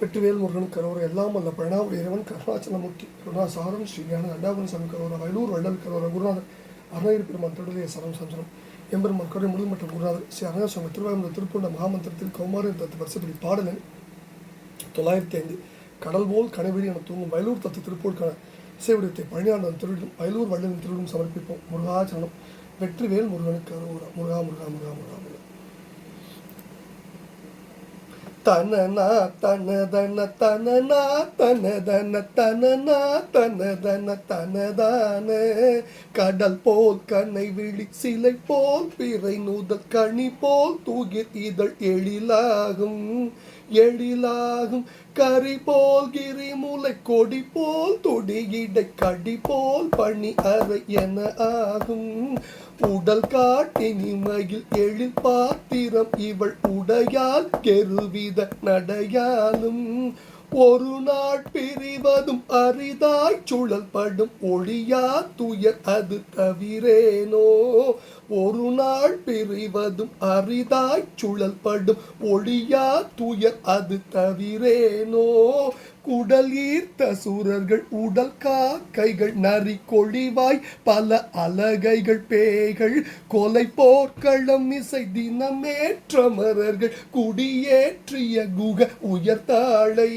வெற்றிவேல் முருகன் கரோர எல்லாம் அல்ல பிரணாவுடைய இறைவன் கருணாச்சலமூர்த்தி கருணாசாரம் ஸ்ரீயான அண்டாபுரம் சாமி வயலூர் வள்ளல் கரோர குருநாதர் அருணகிரி பெருமான் திருடைய சரம் சஞ்சனம். எம்பெருமான் கருணை முழு மற்றும் குருநாதர் ஸ்ரீ அருணாசாமி திருவாயூர் திருப்பூண்ட மகாமந்திரத்தில் கௌமாரி தத்து வருஷப்படி பாடலின் தொள்ளாயிரத்தி ஐந்து கடல் போல் கனவெளி என தூங்கும் வயலூர் தத்து திருப்பூருக்கான இசைவடிவத்தை பழனியாண்டன் திருவிழும் வயலூர் வள்ளலின் திருவிழும் சமர்ப்பிப்போம். முருகாச்சரணம் வெற்றிவேல் முருகனுக்கு அரோரா முருகா முருகா முருகா முருகா முருகா. தனனா தனதன தனனா தனதன தனனா தனதன தனதான. கடல் போல் கண்ணை விழி சிலை போல் பிறை நூதல் கனி போல் தூகிர் இதழ் எழிலாகும். எழிலாகும் கரி போல் கிரிமுலை கொடி போல் தொடியிடை கடி போல் பணி அறை என ஆகும். உடல் காட்டி நிமையில் எழில் பாத்திரம் இவள் உடையால் கெருவித நடையாலும். ஒரு நாள் பிரிவதும் அரிதாய் சுழல் படும் ஒளியா துயர் அது தவிரேனோ? ஒரு நாள் பிரிவதும் அரிதாய் சுழல் படும் ஒளியா துயர் அது தவிரேனோ? குடல் ஈர்த்த சூரர்கள் உடல் காக்கைகள் நரி கொழிவாய் பல அலகைகள் பேய்கள் கொலை போர்க்களம் இசை தினமேற்ற மரர்கள் குடியேற்றிய குக உயர்த்தாழை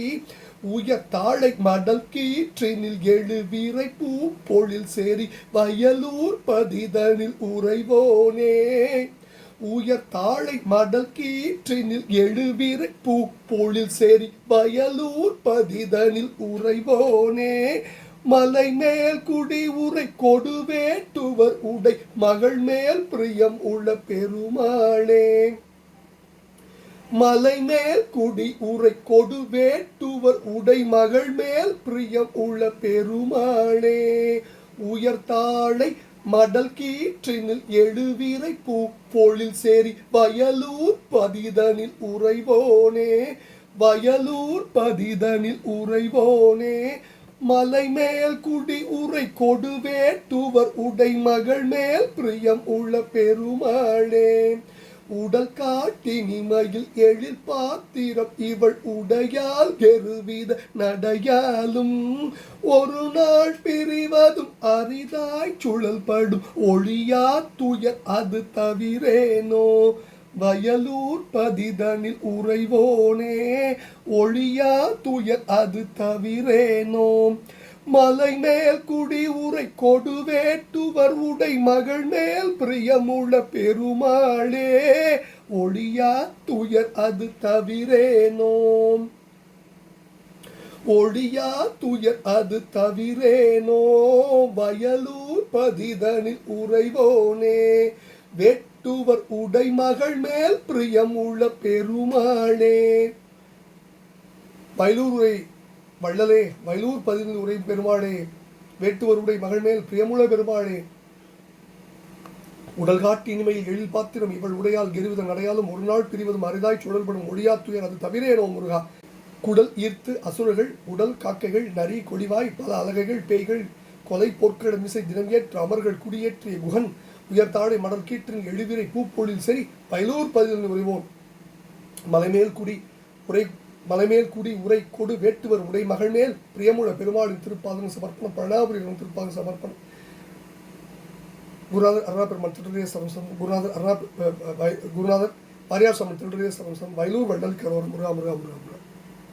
உயர்த்தாழை மடல் கீற்றினில் எழுவீரை பூ பொழில் சேரி வயலூர் பதிதனில் உறைவோனே. உயர் தாழை மடல் கீற்றினில் எழுவீரை பூ சேரி வயலூர் பதிதனில் உறைவோனே. மலை மேல் குடி உரை கொடுவேட்டுவர் உடை மகள் மேல் பிரியம் உள்ள பெருமாளே. மலை மேல் குடி உரை கொடுவேட்டுவர் உடை மகள் மேல் பிரியம் உள்ள பெருமாளே. உயர்த்தாழை மடல் கீற்றினில் எழுவீரை பூ பொழில் சேரி. வயலூர் பதிதனில் உறைவோனே. வயலூர் பதிதனில் உறைவோனே. மலை மேல் குடி உரை கொடுவேட்டுவர் உடை மகள் மேல் பிரியம் உள்ள பெருமாளே. உடல் காட்டி நிமையில் எழில் பாத்திரம் இவள் உடையால் கெருவித நடையாலும். ஒரு நாள் பிரிவதும் அரிதாய் சுழல்படும் ஒளியா துயர் அது தவிரேனோ? வயலூர் பதிதனில் உறைவோனே ஒளியா துயர் அது தவிரேனோ? மலை மேல் குடி உரை கொடுவேட்டுவர் உடை மகள் மேல் பிரியமுள்ள பெருமாளே. ஒளியா துயர் அது தவிரேனோம் ஒளியா துயர் அது தவிரேனோ. வயலூர் பதிதனில் உறைவோனே. வெட்டுவர் உடை மகள் மேல் பிரியமுள்ள பெருமாளே. வயலூரை வள்ளலே வயலூர் பதினில் உரை பெருமாளே வேட்டுவருடைய மகள் மேல் பிரியமுள்ள பெருமாளே. உடல் காட்டி இனிமையில் எழில் பாத்திரம் இவள் உடையால் கெருவிதன் அடையாலும் ஒரு நாள் பிரிவதும் அரிதாய் சுழல்படும் ஒளியா துயர் அது தவிரேனோ முருகா. குடல் ஈர்த்து அசுரர்கள் உடல் காக்கைகள் நரி கொடிவாய் பல அலகைகள் பேய்கள் கொலை போர்க்களம் மிசை தினமேற்ற அமர்கள் குடியேற்றிய குகன் உயர்த்தாழை மடல் கீற்றின் எழுவிரை பூப்பொழில் சரி பயிலூர் பதிலில் உரைவோம். மலைமேல் குடி உரை மலைமேல் குடி உரை கொடு வேட்டுவர் உடை மகள் மேல் பிரியமுள்ள பெருமாளின் திருப்பாதம் சமர்ப்பணம் பழனாபுரியின் திருப்பாதம் சமர்ப்பணம். குருநாதர் அருணா பெருமான் திருடரேஸ்வரம் சரம்சம் குருநாதர் அருணா குருநாதர் பாரியார் சுவாமி திருடரேஸ்வரம் சரம்சம் வயலூர் வள்ளல் கரோர் முருகா முருகா முருகா முருகா.